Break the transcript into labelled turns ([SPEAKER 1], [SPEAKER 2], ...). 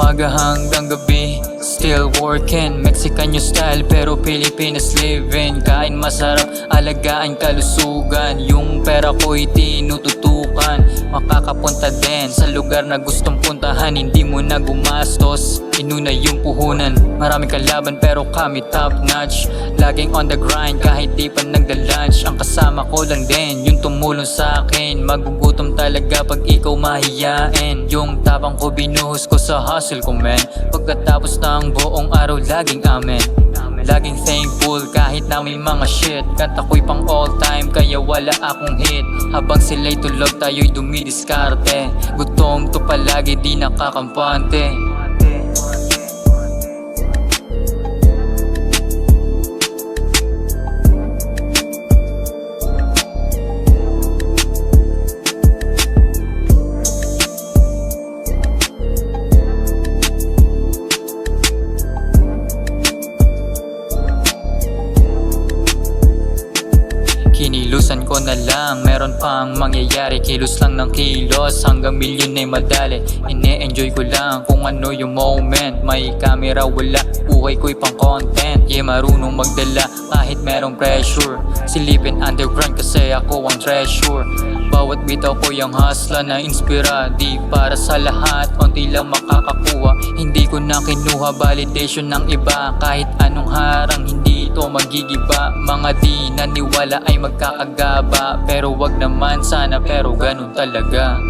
[SPEAKER 1] Umaga hanggang gabi. Still working Mexican yung style pero Pilipinas living. Kain masarap, alagaan kalusugan. Yung pera ko'y tinututukan Makakapunta din sa lugar na gustong puntahan. Hindi mo na gumastos Inuna yung puhunan. Maraming kalaban pero kami top notch. Laging on the grind kahit di pa nagda-lunch Ang kasama ko lang din yung tumulong sa akin. Magugutom talaga pag ikaw mahiyain. Yung tapang ko binuhos ko sa hustle ko man. Pagkatapos ng buong araw laging amen Laging thankful kahit na may mga shit. Kanta ko'y pang all time kaya wala akong hit. Habang sila'y tulog tayo'y dumidiskarte. Gutom to palagi di nakakampante Kinilusan ko na lang, meron pang mangyayari. Kilos lang ng kilos, hanggang milyon ay madali. Ine-enjoy ko lang kung ano yung moment. May camera, wala, buhay ko'y pang content. Yeah, marunong magdala kahit merong pressure. Silipin underground kasi ako ang treasure. Bawat bitaw ko yung hustla na inspira. Di para sa lahat, onti lang makakakuha. Hindi ko na kinuha validation ng iba. Kahit anong harang, hindi ito magigiba. Mga di naniwala ay magkakagaba Pero wag naman sana pero ganun talaga